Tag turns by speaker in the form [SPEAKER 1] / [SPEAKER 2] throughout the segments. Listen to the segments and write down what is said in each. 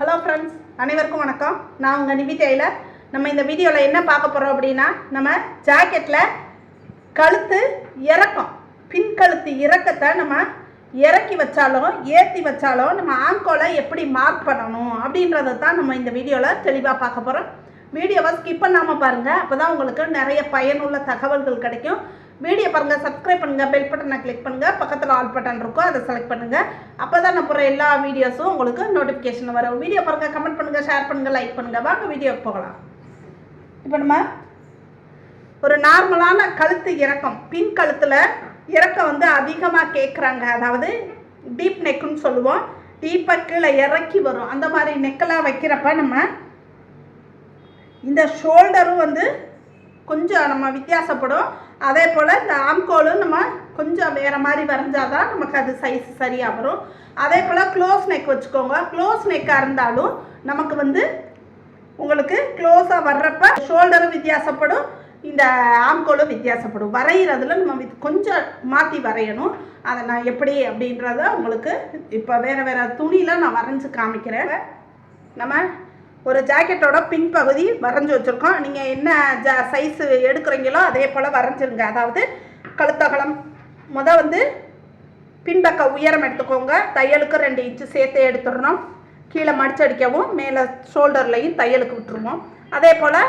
[SPEAKER 1] Hello friends அனைவருக்கும் வணக்கம். நான் உங்கள் நிவி நம்ம இந்த வீடியோவில் என்ன பார்க்க போகிறோம் அப்படின்னா நம்ம ஜாக்கெட்டில் கழுத்து இறக்கம் பின் கழுத்து இறக்கத்தை நம்ம இறக்கி வச்சாலும் ஏற்றி வச்சாலும் நம்ம ஆங்கோலை எப்படி மார்க் பண்ணணும் அப்படின்றத தான் நம்ம இந்த வீடியோவில் தெளிவாக பார்க்க போகிறோம் வீடியோவை ஸ்கிப் பண்ணாமல் பாருங்கள் அப்போ தான் உங்களுக்கு நிறைய பயனுள்ள தகவல்கள் கிடைக்கும். வீடியோ பாருங்கள் சப்ஸ்கிரைப் பண்ணுங்கள் பெல் பட்டனை கிளிக் பண்ணுங்கள் பக்கத்தில் ஆல் பட்டன் இருக்கும் அதை செலக்ட் பண்ணுங்கள் அப்போ தான் நான் போகிற எல்லா வீடியோஸும் உங்களுக்கு நோட்டிஃபிகேஷன் வரும். வீடியோ பாருங்கள் கமெண்ட் பண்ணுங்கள் ஷேர் பண்ணுங்கள் லைக் பண்ணுங்கள் வாங்க வீடியோக்கு போகலாம். இப்போ நம்ம ஒரு நார்மலான கழுத்து இறக்கம். பின் கழுத்தில் இறக்கம் வந்து அதிகமாக கேட்குறாங்க அதாவது டீப் நெக்குன்னு சொல்லுவோம். டீப்பாக கீழே இறக்கி வரும். அந்த மாதிரி நெக்கெல்லாம் வைக்கிறப்ப நம்ம இந்த ஷோல்டரும் வந்து கொஞ்சம் நம்ம வித்தியாசப்படும். அதே போல் இந்த ஆம்கோலும் நம்ம கொஞ்சம் வேறு மாதிரி வரைஞ்சால் தான் நமக்கு அது சைஸ் சரியாக வரும் அதே போல் க்ளோஸ் நெக் வச்சுக்கோங்க க்ளோஸ் நெக்காக இருந்தாலும் நமக்கு வந்து உங்களுக்கு க்ளோஸாக வர்றப்ப ஷோல்டரும் வித்தியாசப்படும் இந்த ஆம்கோலும் வித்தியாசப்படும். வரைகிறதுல நம்ம வித்- கொஞ்சம் மாற்றி வரையணும். அதை நான் எப்படி அப்படின்றத உங்களுக்கு இப்போ வேறு வேறு துணியில் நான் வரைஞ்சி காமிக்கிறேன். நம்ம ஒரு ஜாக்கெட்டோட பின் பகுதி வரைஞ்சி வச்சுருக்கோம். நீங்கள் என்ன ஜா சைஸு எடுக்கிறீங்களோ அதே போல் வரைஞ்சிருங்க. அதாவது கழுத்தகலம். முத வந்து பின்பக்க உயரம் எடுத்துக்கோங்க. தையலுக்கு ரெண்டு இன்ச்சு சேர்த்தே எடுத்துடணும். கீழே மடிச்சடிக்கவும் மேலே ஷோல்டர்லையும் தையலுக்கு விட்டுருவோம். அதே போல்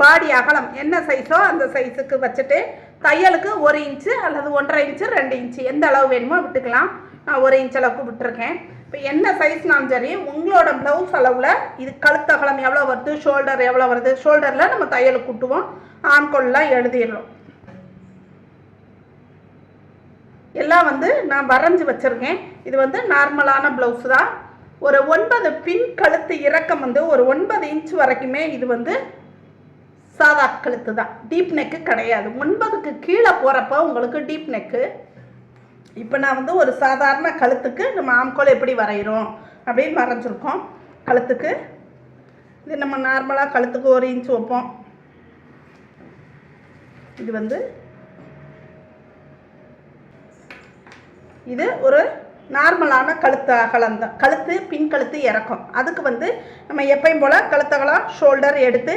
[SPEAKER 1] பாடி அகலம். என்ன சைஸோ அந்த சைஸுக்கு வச்சுட்டு தையலுக்கு ஒரு இன்ச்சு அல்லது ஒன்றரை இன்ச்சு ரெண்டு இன்ச்சு எந்த அளவு வேணுமோ விட்டுக்கலாம். நான் ஒரு இன்ச் அளவுக்கு விட்டுருக்கேன். இப்போ என்ன சைஸ்னாலும் சரி உங்களோட ப்ளவுஸ் அளவில் இது கழுத்து அகலம் எவ்வளோ வருது ஷோல்டர் எவ்வளோ வருது ஷோல்டரில் நம்ம தையலை கூட்டுவோம். ஆண்கொல்லாம் எழுதிடுறோம். எல்லாம் வந்து நான் வரைஞ்சி வச்சுருக்கேன். இது வந்து நார்மலான ப்ளவுஸ் தான். ஒரு ஒன்பது பின் கழுத்து இறக்கம் வந்து ஒரு ஒன்பது இன்ச் வரைக்குமே இது வந்து சாதா கழுத்து தான். டீப் நெக்கு கிடையாது. ஒன்பதுக்கு கீழே போகிறப்ப உங்களுக்கு டீப் நெக்கு இப்போ நான் வந்து ஒரு சாதாரண கழுத்துக்கு நம்ம ஆம்கோல் எப்படி வரைகிறோம் அப்படின்னு வரைஞ்சிருக்கோம். கழுத்துக்கு இது நம்ம நார்மலாக கழுத்துக்கு ஒரு இன்ச்சு வைப்போம். இது வந்து இது ஒரு நார்மலான கழுத்து அகலம் தான் கழுத்து பின் கழுத்து இறக்கும். அதுக்கு வந்து நம்ம எப்பயும் போல் கழுத்தகலம் ஷோல்டர் எடுத்து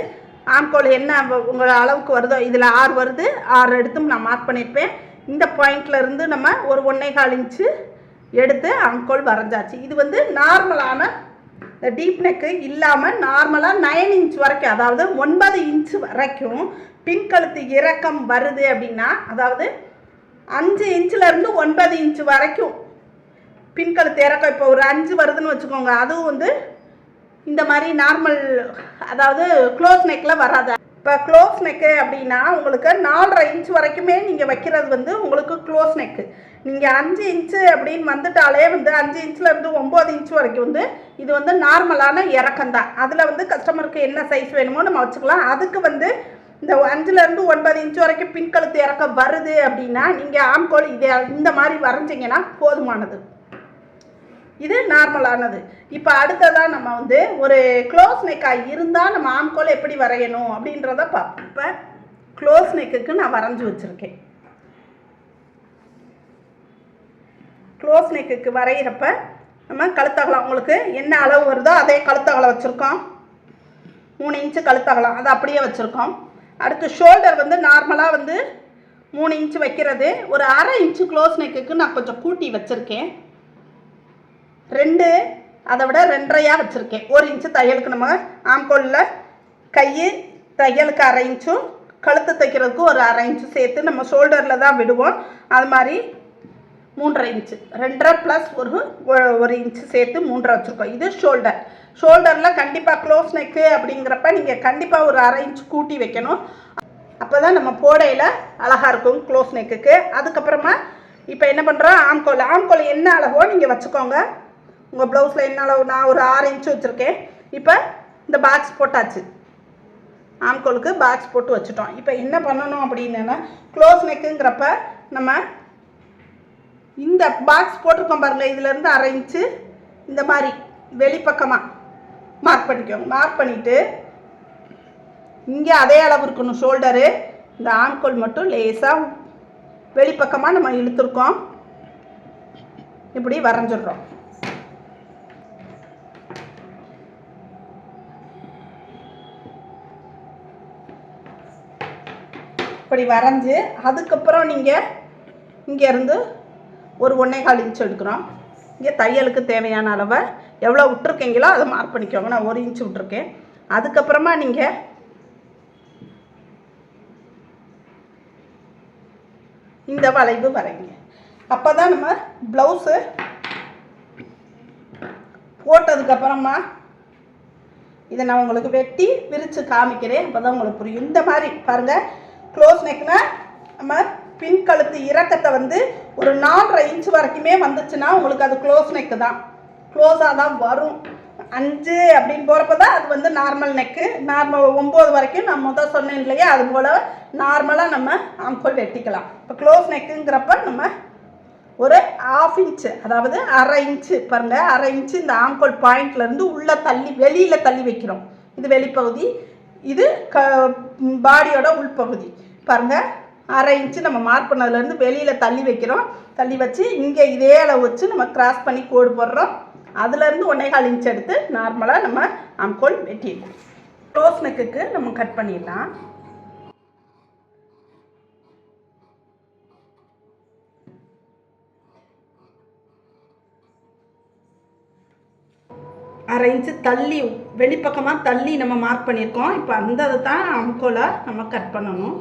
[SPEAKER 1] ஆம்கோல் என்ன உங்கள் அளவுக்கு வருதோ இதில் ஆறு வருது ஆறு எடுத்து நான் மார்க் பண்ணியிருப்பேன் இந்த பாயிண்ட்லேருந்து நம்ம ஒரு ஒன்றே கால் இன்ச்சு எடுத்து அங்கோல் வரைஞ்சாச்சு. இது வந்து நார்மலான இந்த டீப் நெக்கு இல்லாமல் நார்மலாக நைன் இன்ச் வரைக்கும் அதாவது ஒன்பது இன்ச் வரைக்கும் பின் கழுத்து இறக்கம் வருது அப்படின்னா அதாவது அஞ்சு இன்ச்சில் இருந்து ஒன்பது இன்ச் வரைக்கும் பின்கழுத்து இறக்கம். இப்போ ஒரு அஞ்சு வருதுன்னு வச்சுக்கோங்க அதுவும் வந்து இந்த மாதிரி நார்மல் அதாவது க்ளோஸ் நெக்கில் வராது இப்போ க்ளோஸ் நெக்கு அப்படின்னா உங்களுக்கு நாலரை இன்ச் வரைக்குமே நீங்கள் வைக்கிறது வந்து உங்களுக்கு க்ளோஸ் நெக்கு நீங்கள் அஞ்சு இன்ச்சு அப்படின்னு வந்துட்டாலே வந்து அஞ்சு இன்ச்சில் இருந்து ஒம்பது இன்ச் வரைக்கும் வந்து இது வந்து நார்மலான இறக்கம் தான். அதில் வந்து கஸ்டமருக்கு என்ன சைஸ் வேணுமோ நம்ம வச்சுக்கலாம். அதுக்கு வந்து இந்த அஞ்சுலேருந்து ஒன்பது இன்ச் வரைக்கும் பின்கழுத்து இறக்கம் வருது அப்படின்னா நீங்கள் ஆம்கோல் இதே இந்த மாதிரி வரைஞ்சிங்கன்னா போதுமானது. இது நார்மலானது இப்போ அடுத்ததாக நம்ம வந்து ஒரு க்ளோஸ் நெக்காக இருந்தால் நம்ம ஆம்கோல் எப்படி வரையணும் அப்படின்றத பார்ப்போம் இப்போ க்ளோஸ் நெக்குக்கு நான் வரைஞ்சி வச்சுருக்கேன். க்ளோஸ் நெக்குக்கு வரைகிறப்ப நம்ம கழுத்தகலம் உங்களுக்கு என்ன அளவு வருதோ அதே கழுத்தகலம் வச்சுருக்கோம். மூணு இன்ச்சு கழுத்தகலம் அதை அப்படியே வச்சுருக்கோம். அடுத்து ஷோல்டர் வந்து நார்மலாக வந்து மூணு இன்ச்சு வைக்கிறது. ஒரு அரை இன்ச்சு க்ளோஸ் நெக்குக்கு நான் கொஞ்சம் கூட்டி வச்சுருக்கேன். ரெண்டு அதை விட ரெண்டரையாக வச்சுருக்கேன். ஒரு இன்ச்சு தையலுக்கு நம்ம ஆம்கோலில் கை தையலுக்கு அரை இன்ச்சும் கழுத்து தைக்கிறதுக்கு ஒரு அரை இன்ச்சு சேர்த்து நம்ம ஷோல்டரில் தான் விடுவோம். அது மாதிரி மூன்றரை இன்ச்சு. ரெண்டரை ப்ளஸ் ஒரு ஒரு இன்ச்சு சேர்த்து மூன்றரை வச்சுருக்கோம். இது ஷோல்டர். ஷோல்டரில் கண்டிப்பாக க்ளோஸ் நெக்கு அப்படிங்கிறப்ப நீங்கள் கண்டிப்பாக ஒரு அரை இன்ச் கூட்டி வைக்கணும். அப்போ தான் நம்ம போடையில் அழகாக இருக்கும் க்ளோஸ் நெக்குக்கு அதுக்கப்புறமா இப்போ என்ன பண்ணுறோம் ஆம்கோல் ஆம்கோல் என்ன அளவோ நீங்கள் வச்சுக்கோங்க. உங்கள் ப்ளவுஸில் என்ன அளவு? நான் ஒரு ஆறு இன்ச்சு வச்சுருக்கேன். இப்போ இந்த பாக்ஸ் போட்டாச்சு. ஆம்கோலுக்கு பாக்ஸ் போட்டு வச்சுட்டோம். இப்போ என்ன பண்ணணும் அப்படின்னா க்ளோஸ் நெக்குங்கிறப்ப நம்ம இந்த பாக்ஸ் போட்டிருக்கோம் பாருங்கள் இதுலேருந்து அரை இன்ச்சு இந்த மாதிரி வெளிப்பக்கமாக மார்க் பண்ணிக்கோங்க. மார்க் பண்ணிவிட்டு இங்கே அதே அளவு இருக்கணும் ஷோல்டரு இந்த ஆம்கோல் மட்டும் லேசாக வெளிப்பக்கமாக நம்ம இழுத்துருக்கோம். இப்படி வரைஞ்சிடுறோம். இப்படி வரைஞ்சி அதுக்கப்புறம் நீங்கள் இங்கேருந்து ஒரு ஒன்றே கால் இன்ச் எடுக்கிறோம். இங்கே தையலுக்கு தேவையான அளவை எவ்வளோ விட்டுருக்கீங்களோ அதை மார்க் பண்ணிக்கோங்க. நான் ஒரு இன்ச் விட்டுருக்கேன். அதுக்கப்புறமா நீங்கள் இந்த வளைவு வரைங்க. அப்போ தான் நம்ம ப்ளவுஸு போட்டதுக்கப்புறமா இதை நான் உங்களுக்கு வெட்டி விரித்து காமிக்கிறேன். அப்போ தான் உங்களுக்கு புரியும். இந்த மாதிரி பாருங்கள் க்ளோஸ் நெக்னா நம்ம பின் கழுத்து இறக்கத்தை வந்து ஒரு நாலரை இன்ச் வரைக்குமே வந்துச்சுன்னா உங்களுக்கு அது க்ளோஸ் நெக்கு தான். க்ளோஸாக தான் வரும். அஞ்சு அப்படின்னு போகிறப்ப தான் அது வந்து நார்மல் நெக்கு நார்மல் ஒம்பது வரைக்கும் நான் முதல் சொன்னேன் இல்லையா? அது போல் நார்மலாக நம்ம ஆம்கோல் வெட்டிக்கலாம். இப்போ க்ளோஸ் நெக்குங்கிறப்ப நம்ம ஒரு ஆஃப் இன்ச்சு அதாவது அரை இன்ச்சு பாருங்கள் அரை இன்ச்சு இந்த ஆம்கோல் பாயிண்ட்லேருந்து உள்ளே தள்ளி வெளியில் தள்ளி வைக்கிறோம். இது வெளிப்பகுதி. இது க பாடியோட உள்பகுதி. பாருங்க அரை இன்ச்சு நம்ம மார்க் பண்ணதுலேருந்து வெளியில் தள்ளி வைக்கிறோம். தள்ளி வச்சு இங்கே இதே அளவு வச்சு நம்ம கிராஸ் பண்ணி கோடு போடுறோம். அதுலேருந்து ஒன்னேகால் இன்ச் எடுத்து நார்மலாக நம்ம ஆம்கோல் வெட்டிடுவோம் ரோஸ் நெக்குக்கு நம்ம கட் பண்ணிடலாம். அரை இன்ச்சு தள்ளி வெளிப்பக்கமாக தள்ளி நம்ம மார்க் பண்ணியிருக்கோம். இப்போ அந்த அதை தான் அம்கோலை நம்ம கட் பண்ணணும்.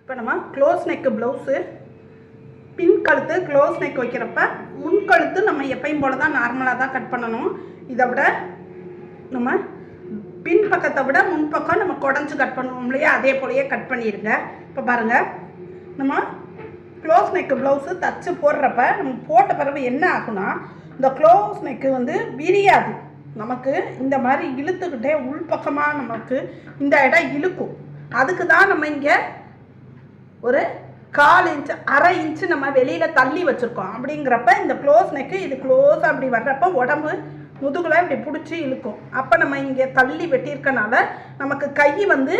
[SPEAKER 1] இப்போ நம்ம க்ளோஸ் நெக்கு ப்ளவுஸு பின் கழுத்து க்ளோஸ் நெக் வைக்கிறப்ப முன் கழுத்து நம்ம எப்பயும் போல தான் நார்மலாக தான் கட் பண்ணணும். இதை விட நம்ம பின் பக்கத்தை விட முன்பக்கம் நம்ம குடஞ்சி கட் பண்ணுவோம் இல்லையா? அதே போலயே கட் பண்ணிடுங்க இப்போ பாருங்கள் நம்ம க்ளோஸ் நெக்கு ப்ளவுஸு தச்சு போடுறப்ப நம்ம போட்ட பிறகு என்ன ஆகும்னா இந்த க்ளோஸ் நெக்கு வந்து விரியாது. நமக்கு இந்த மாதிரி இழுத்துக்கிட்டே உள்பக்கமாக நமக்கு இந்த இடம் இழுக்கும். அதுக்கு தான் நம்ம இங்கே ஒரு கால் இன்ச்சு அரை இன்ச்சு நம்ம வெளியில் தள்ளி வச்சுருக்கோம். அப்படிங்கிறப்ப இந்த க்ளோஸ் நெக்கு இது க்ளோஸ் அப்படி வர்றப்ப உடம்பு முதுகுல இப்படி பிடிச்சி இழுக்கும். அப்போ நம்ம இங்கே தள்ளி வெட்டியிருக்கனால நமக்கு கை வந்து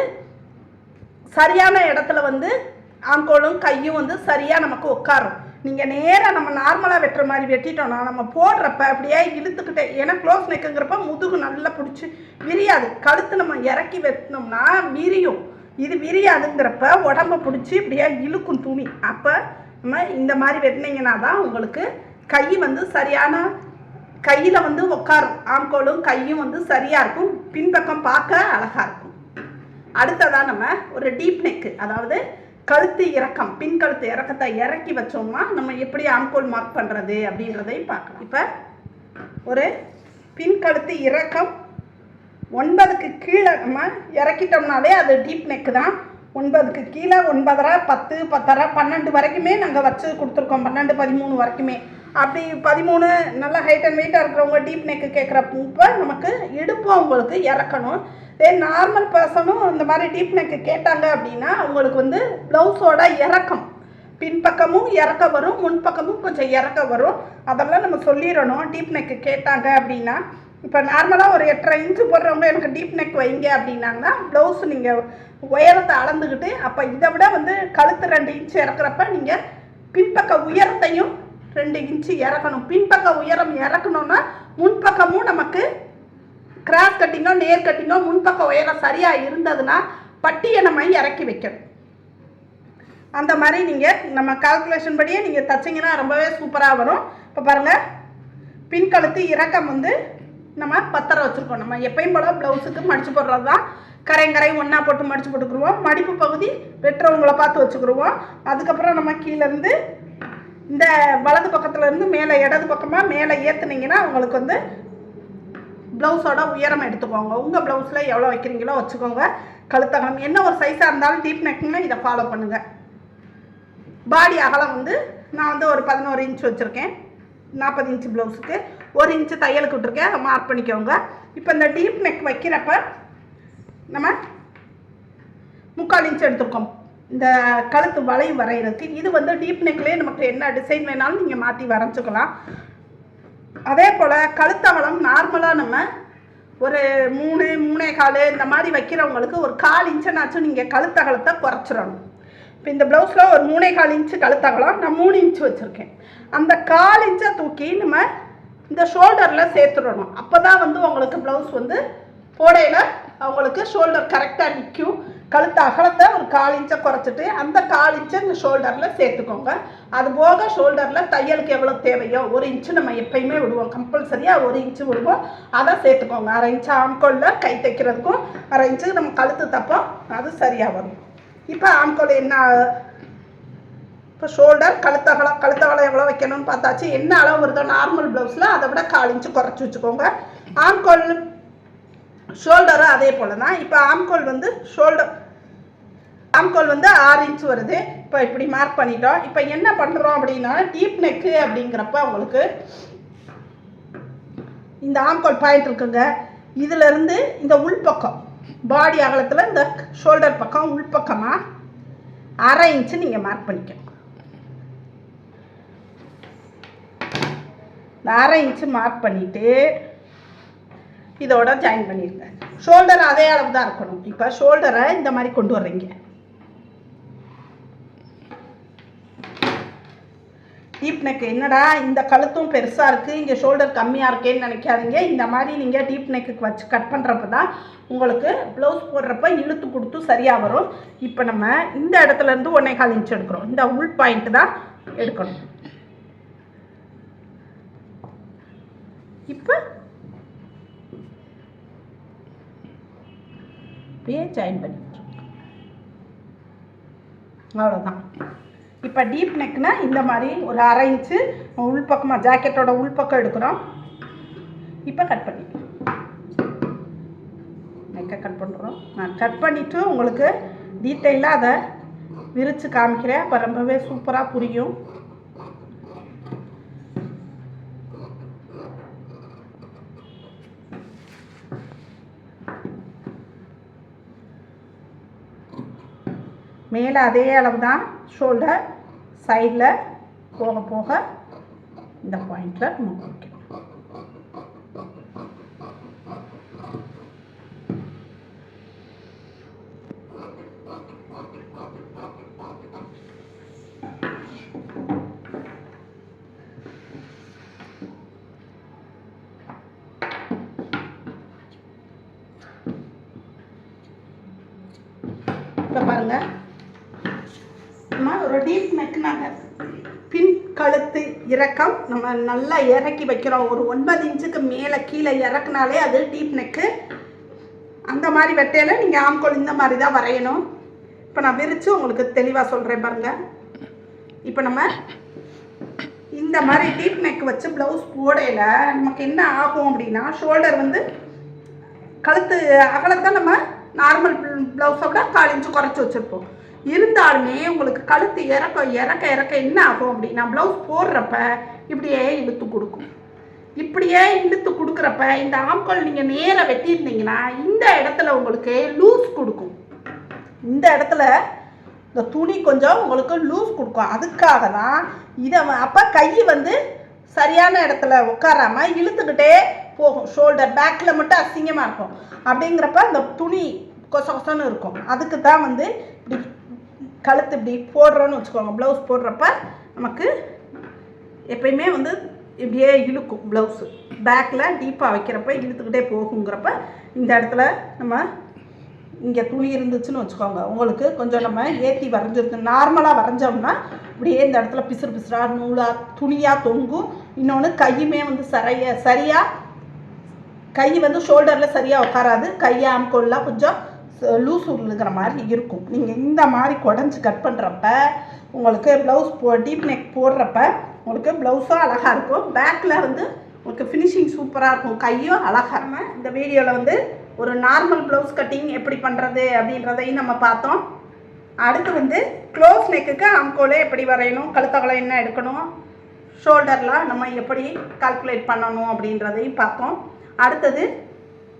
[SPEAKER 1] சரியான இடத்துல வந்து ஆங்கோலும் கையும் வந்து சரியாக நமக்கு உட்காரும். நீங்கள் நேராக நம்ம நார்மலாக வெட்டுற மாதிரி வெட்டிட்டோம்னா நம்ம போடுறப்ப அப்படியே இழுத்துக்கிட்டே ஏன்னா க்ளோஸ் நெக்குங்கிறப்ப முதுகு நல்லா பிடிச்சி விரியாது. கழுத்து நம்ம இறக்கி வெட்டினோம்னா விரியும். இது விரியாதுங்கிறப்ப உடம்ப பிடிச்சி இப்படியே இழுக்கும் துணி. அப்போ நம்ம இந்த மாதிரி வெட்டினீங்கன்னா தான் உங்களுக்கு கை வந்து சரியான கையில் வந்து உட்காரும் ஆம்கோலும் கையும் வந்து சரியாக இருக்கும். பின்பக்கம் பார்க்க அழகாக இருக்கும். அடுத்ததாக நம்ம ஒரு டீப் நெக்கு அதாவது கழுத்து இறக்கம் பின் கழுத்து இறக்கத்தை இறக்கி வச்சோம்னா நம்ம எப்படி ஆம்கோல் மார்க் பண்ணுறது அப்படின்றதையும் பார்க்கலாம். இப்போ ஒரு பின் கழுத்து இறக்கம் ஒன்பதுக்கு கீழே நம்ம இறக்கிட்டோம்னாலே அது டீப் நெக்கு தான். ஒன்பதுக்கு கீழே ஒன்பதரை பத்து பத்தரை பன்னெண்டு வரைக்குமே நாங்கள் வச்சு கொடுத்துருக்கோம். பன்னெண்டு பதிமூணு வரைக்குமே. அப்படி பதிமூணு நல்லா ஹைட் அண்ட் வெயிட்டாக இருக்கிறவங்க டீப் நெக்கு கேட்குறப்ப நமக்கு இடுப்பு அவங்களுக்கு இறக்கணும். இதே நார்மல் பர்சனும் இந்த மாதிரி டீப் நெக்கு கேட்டாங்க அப்படின்னா அவங்களுக்கு வந்து ப்ளவுஸோட இறக்கம். பின்பக்கமும் இறக்க வரும் முன்பக்கமும் கொஞ்சம் இறக்க வரும். அதெல்லாம் நம்ம சொல்லிடணும். டீப் நெக்கு கேட்டாங்க அப்படின்னா இப்போ நார்மலாக ஒரு எட்டரை இன்ச்சு போடுறவங்க எனக்கு டீப் நெக் வைங்க அப்படின்னாங்கன்னா ப்ளவுஸ் நீங்கள் உயரத்தை அளந்துக்கிட்டு அப்போ இதை விட வந்து கழுத்து ரெண்டு இன்ச்சு இறக்குறப்ப நீங்கள் பின்பக்க உயரத்தையும் ரெண்டு இன்ச்சு இறக்கணும். பின்பக்க உயரம் இறக்கணும்னா முன்பக்கமும் நமக்கு கிராஸ் கட்டிங்கோ நேர் கட்டிங்கோ முன்பக்க உயரம் சரியாக இருந்ததுன்னா பட்டியை நம்ம இறக்கி வைக்கணும். அந்த மாதிரி நீங்கள் நம்ம கால்குலேஷன் படியே நீங்கள் தைச்சிங்கன்னா ரொம்பவே சூப்பராக வரும். இப்போ பாருங்கள் பின்கழுத்து இறக்கம் வந்து நம்ம பத்தரை வச்சுருக்கோம். நம்ம எப்பயும் போல ப்ளவுஸுக்கு மடித்து போடுறது தான் கரை கரை ஒன்றா போட்டு மடித்து போட்டுக்குருவோம். மடிப்பு பகுதி வெட்டுறவங்கள பார்த்து வச்சுக்கிடுவோம் அதுக்கப்புறம் நம்ம கீழேருந்து இந்த வலது பக்கத்துல இருந்து மேலே இடது பக்கமாக மேலே ஏற்றுனீங்கன்னா உங்களுக்கு வந்து ப்ளவுஸோட உயரம் எடுத்துக்கோங்க. உங்கள் ப்ளவுஸில் எவ்வளோ வைக்கிறீங்களோ வச்சுக்கோங்க. கழுத்தகலம் என்ன ஒரு சைஸாக இருந்தாலும் டீப் நெக்னு இதை ஃபாலோ பண்ணுங்கள் பாடி அகலம் வந்து நான் வந்து ஒரு பதினோரு இன்ச் வச்சுருக்கேன். நாற்பது இன்ச்சு ப்ளவுஸுக்கு ஒரு இன்ச்சு தையலுக்கு விட்ருக்கேன் அதை மார்க் பண்ணிக்கோங்க. இப்போ இந்த டீப் நெக் வைக்கிறப்ப நம்ம முக்கால் இன்ச் எடுத்துருக்கோம். இந்த கழுத்து வளை வரைகிறதுக்கு இது வந்து டீப் நெக்லேயே நமக்கு என்ன டிசைன் வேணாலும் நீங்கள் மாற்றி வரைஞ்சிக்கலாம். அதே போல் கழுத்தவளம் நார்மலாக நம்ம ஒரு மூணு மூணே கால் இந்த மாதிரி வைக்கிறவங்களுக்கு ஒரு கால் இன்ச்சனாச்சும் நீங்கள் கழுத்தகலத்தை குறைச்சிடணும். இப்போ இந்த ப்ளவுஸில் ஒரு மூணே கால் இன்ச்சு கழுத்தகலம் நான் மூணு இன்ச்சு வச்சுருக்கேன். அந்த கால் இன்ச்சை தூக்கி நம்ம இந்த ஷோல்டரில் சேர்த்துடணும். அப்போ தான் வந்து உங்களுக்கு ப்ளவுஸ் வந்து போடையில் அவங்களுக்கு ஷோல்டர் கரெக்டாக நிற்கும் கழுத்து அகலத்தை ஒரு கால் இன்ச்சை குறைச்சிட்டு அந்த கால் இன்ச்சை இந்த ஷோல்டரில் சேர்த்துக்கோங்க. அது போக ஷோல்டரில் தையலுக்கு எவ்வளோ தேவையோ ஒரு இன்ச்சு நம்ம எப்பயுமே விடுவோம். கம்பல்சரியாக ஒரு இன்ச்சு விடுவோம். அதை சேர்த்துக்கோங்க. அரை இன்ச்சு ஆம்கோலில் கை தைக்கிறதுக்கும் அரை இன்ச்சு நம்ம கழுத்து தப்போம். அது சரியாக வரும் இப்போ ஆம்கோல் என்ன? இப்போ ஷோல்டர் கழுத்தகலம் கழுத்தகலம் எவ்வளோ வைக்கணும்னு பார்த்தாச்சு. என்ன அளவு வருதோ நார்மல் ப்ளவுஸில் அதை விட கால் இன்ச்சு குறைச்சி வச்சுக்கோங்க. ஆம்கோல் ஷோல்டரும் அதே போல் தான் இப்போ ஆம்கோல் வந்து ஷோல்டர். ஆம்கோல் வந்து ஆறு இன்ச் வருது. இப்போ இப்படி மார்க் பண்ணிட்டோம். இப்போ என்ன பண்ணுறோம் அப்படின்னா டீப் நெக்கு அப்படிங்கிறப்ப உங்களுக்கு இந்த ஆம்கோல் பாயிண்ட் இருக்குங்க. இதிலிருந்து இந்த உள்பக்கம் பாடி அகலத்தில் இந்த ஷோல்டர் பக்கம் உள்பக்கமாக அரை இன்ச்சு நீங்கள் மார்க் பண்ணிக்கணும் இந்த அரை இன்ச்சு மார்க் பண்ணிவிட்டு இதோட ஜாயின் பண்ணிடுங்க ஷோல்டர் அதே அளவு தான் இருக்கணும். இப்போ ஷோல்டரை இந்த மாதிரி கொண்டு வர்றீங்க. டீப் நெக் என்னடா இந்த கழுத்தும் பெருசாக இருக்குது இங்கே ஷோல்டர் கம்மியாக இருக்கேன்னு நினைக்காதீங்க. இந்த மாதிரி நீங்கள் டீப் நெக்குக்கு வச்சு கட் பண்ணுறப்ப தான் உங்களுக்கு ப்ளவுஸ் போடுறப்ப இழுத்து கொடுத்து சரியாக வரும். இப்போ நம்ம இந்த இடத்துலேருந்து ஒன்றே கால் இன்ச் எடுக்கிறோம். இந்த உள் பாயிண்ட் தான் எடுக்கணும். இப்போ அப்படியே ஜாயின் பண்ணி அவ்வளோதான் இப்போ டீப் நெக்னா இந்த மாதிரி ஒரு அரை இன்ச்சு உள்பக்கமாக ஜாக்கெட்டோட உள்பக்கம் எடுக்கிறோம். இப்போ கட் பண்ணிக்கலாம் நெக்கை கட் பண்ணுறோம் நான் கட் பண்ணிவிட்டு உங்களுக்கு டீட்டெயிலாக அதை விரித்து காமிக்கிறேன். அப்போ ரொம்பவே சூப்பராக புரியும். மேலே அதே அளவு தான் ஷோல்டர் சைடில் போக போக இந்த பாயிண்டில் நம்ம வைக்கணும் இப்போ பாருங்கள் நம்ம ஒரு டீப் நெக் நாங்கள் பின் கழுத்து இறக்கம் நம்ம நல்லா இறக்கி வைக்கிறோம். ஒரு ஒன்பது இன்ச்சுக்கு மேலே கீழே இறக்குனாலே அது டீப் நெக்கு அந்த மாதிரி வெட்டையில் நீங்கள் ஆம்கோல் இந்த மாதிரி தான் வரையணும். இப்போ நான் விரித்து உங்களுக்கு தெளிவாக சொல்கிறேன் பாருங்கள் இப்போ நம்ம இந்த மாதிரி டீப் நெக் வச்சு ப்ளவுஸ் போடையில் நமக்கு என்ன ஆகும் அப்படின்னா ஷோல்டர் வந்து கழுத்து அகலத்தை நம்ம நார்மல் ப்ளவுஸை விட கால் இன்ச்சு குறைச்சி வச்சுருப்போம். இருந்தாலுமே உங்களுக்கு கழுத்து இறக்க இறக்க இறக்க என்ன ஆகும் அப்படின்னா ப்ளவுஸ் போடுறப்ப இப்படியே இழுத்து கொடுக்கும். இப்படியே இழுத்து கொடுக்குறப்ப இந்த ஆம்கோல் நீங்கள் நேராக வெட்டியிருந்தீங்கன்னா இந்த இடத்துல உங்களுக்கு லூஸ் கொடுக்கும். இந்த இடத்துல இந்த துணி கொஞ்சம் உங்களுக்கு லூஸ் கொடுக்கும். அதுக்காக தான் இதை அப்போ கை வந்து சரியான இடத்துல உட்காராமல் இழுத்துக்கிட்டே போகும். ஷோல்டர் பேக்கில் மட்டும் அசிங்கமாக இருக்கும். அப்படிங்கிறப்ப அந்த துணி கொச கொசன்னு இருக்கும். அதுக்கு தான் வந்து இப்படி கழுத்து இப்படி போடுறோன்னு வச்சுக்கோங்க. ப்ளவுஸ் போடுறப்ப நமக்கு எப்பயுமே வந்து இப்படியே இழுக்கும் ப்ளவுஸு பேக்கில் டீப்பாக வைக்கிறப்ப இழுத்துக்கிட்டே போகுங்கிறப்ப இந்த இடத்துல நம்ம இங்கே துணி இருந்துச்சுன்னு வச்சுக்கோங்க. உங்களுக்கு கொஞ்சம் நம்ம ஏற்றி வரைஞ்சிருக்கு நார்மலாக வரைஞ்சோம்னா இப்படியே இந்த இடத்துல பிசுறு பிசுறாக நூலாக துணியாக தொங்கும். இன்னொன்று கையுமே வந்து சரிய சரியாக கை வந்து ஷோல்டரில் சரியாக உட்காராது. கையை ஆம்கோல்லாம் கொஞ்சம் லூஸ் உருளுகிற மாதிரி இருக்கும். நீங்கள் இந்த மாதிரி குடஞ்சி கட் பண்ணுறப்ப உங்களுக்கு ப்ளவுஸ் போ டீப் நெக் போடுறப்ப உங்களுக்கு ப்ளவுஸும் அழகாக இருக்கும். பேக்கில் வந்து உங்களுக்கு ஃபினிஷிங் சூப்பராக இருக்கும். கையும் அழகாக இந்த வீடியோவில் வந்து ஒரு நார்மல் ப்ளவுஸ் கட்டிங் எப்படி பண்ணுறது அப்படின்றதையும் நம்ம பார்த்தோம். அடுத்து வந்து க்ளோஸ் நெக்குக்கு ஆம்கோலே எப்படி வரையணும்? கழுத்தகலம் என்ன எடுக்கணும்? ஷோல்டர்லாம் நம்ம எப்படி கால்குலேட் பண்ணணும் அப்படின்றதையும் பார்த்தோம். அடுத்தது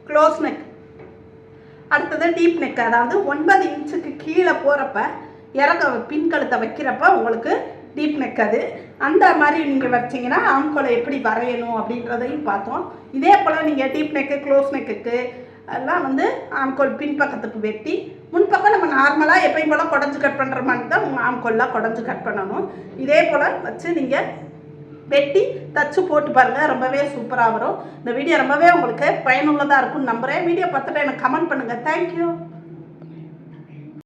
[SPEAKER 1] க்ளோஸ் நெக் அடுத்தது டீப் நெக் அதாவது ஒன்பது இன்ச்சுக்கு கீழே போகிறப்ப இறக்க பின் கழுத்தை வைக்கிறப்ப உங்களுக்கு டீப் நெக் அது. அந்த மாதிரி நீங்கள் வச்சிங்கன்னா ஆம்கோலை எப்படி வரையணும் அப்படின்றதையும் பார்த்தோம். இதே போல் நீங்கள் டீப் நெக்கு க்ளோஸ் நெக்குக்கு எல்லாம் வந்து ஆம்கோல் பின்பக்கத்துக்கு வெட்டி முன்பக்கம் நம்ம நார்மலாக எப்பயும் போல் குடஞ்சி கட் பண்ணுற மாதிரி தான் ஆம்கோல்லாம் குடஞ்சி கட் பண்ணணும். இதே போல் வச்சு நீங்கள் வெட்டி தச்சு போட்டு பாருங்கள் ரொம்பவே சூப்பராக வரும். இந்த வீடியோ ரொம்பவே உங்களுக்கு பயனுள்ளதாக இருக்கும்னு நம்புகிறேன் வீடியோ பார்த்துட்டு எனக்கு கமெண்ட் பண்ணுங்கள் தேங்க்யூ